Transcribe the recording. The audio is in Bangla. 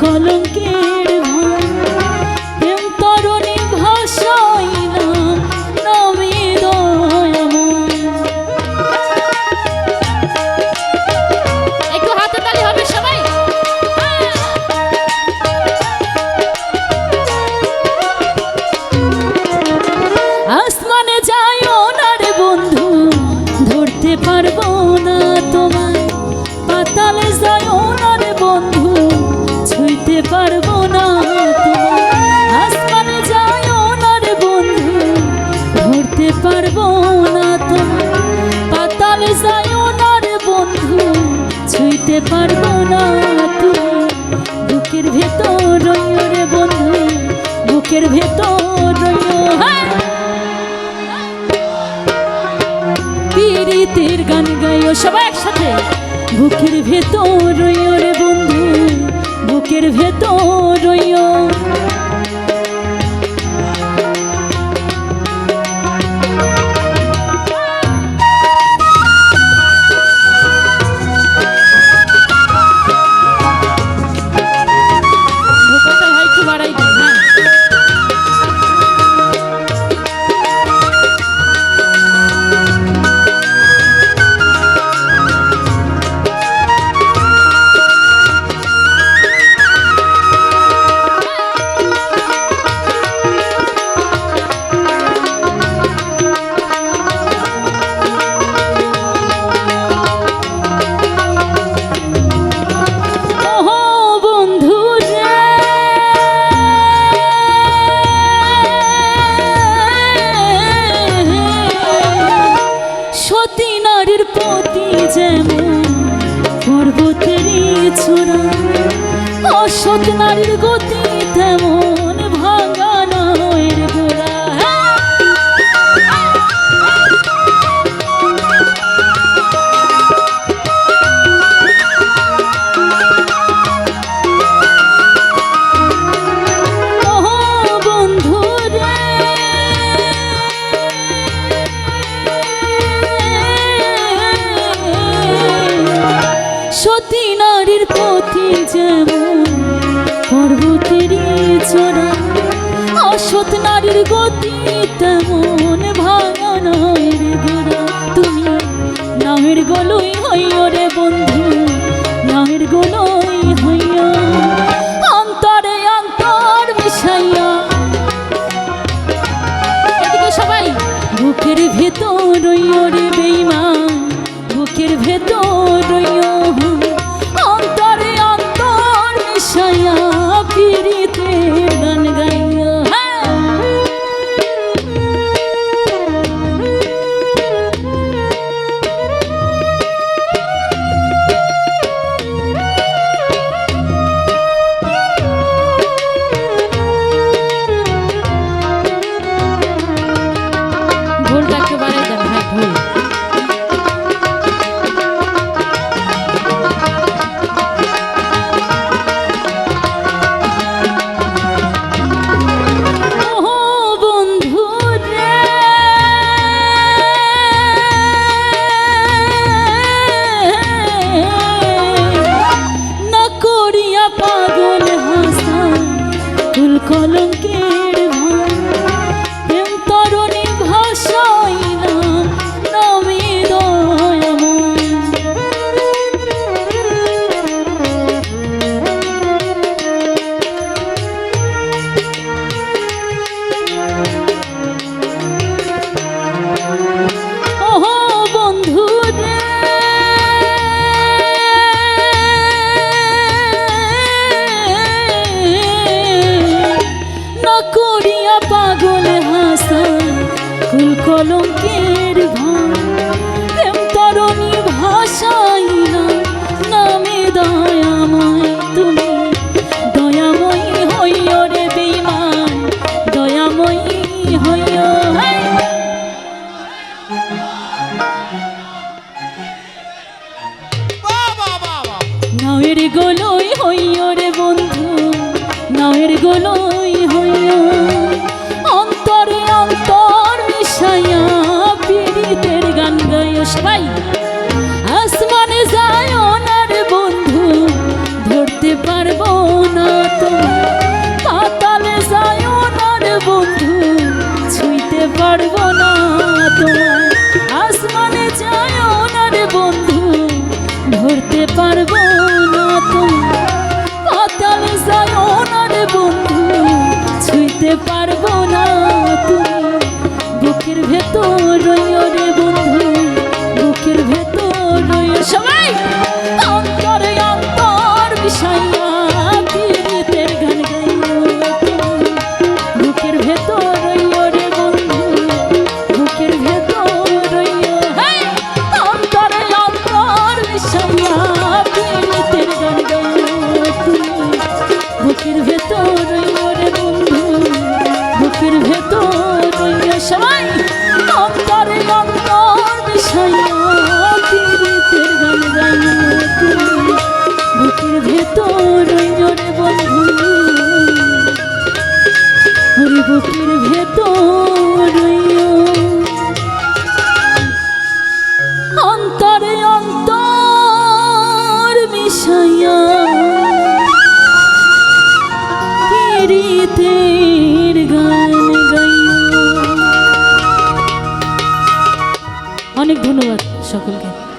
কলঙ্কের প্রেম তরণে ভাষাইলাম নামে একটু হাততালি হবে সবাই? আসমানে যায় বন্ধু ধরতে পারব পারব না তো। পাতাল সায়নার বন্ধু ছুঁইতে পারব না তো। বুকের ভেতর রে বন্ধু, বুকের ভেতর পীড়িতের গান গাইও সবাই একসাথে। বুকের ভেতর রে বন্ধু, বুকের ভেতর রইও প্রতি যেমন পর্বতের অসৎ নারীর গতি তেমন ভাঙা। যেমন পর্বতেরই চড়া অসৎ নারীর গতি করিয়া পাগল হাসা তুল কলঙ্কে কলঙ্কের ভাম তরণী ভাষাইলা নামে দয়াময় তুমি। দয়াময়ী হইয় রে বেমান, দয়াময়ী হইয় নাওয়ের গোলই হইয় রে বন্ধু, নাওয়ের গোলই হইয় অন্তরে অন্তর পারব না তুমি। পাতাল যাও না রে পারব না তুমি। বুকের ভেতর বুকের ভেতর সাই অন্তর বিষয় বুকের ভেতর সকলকে।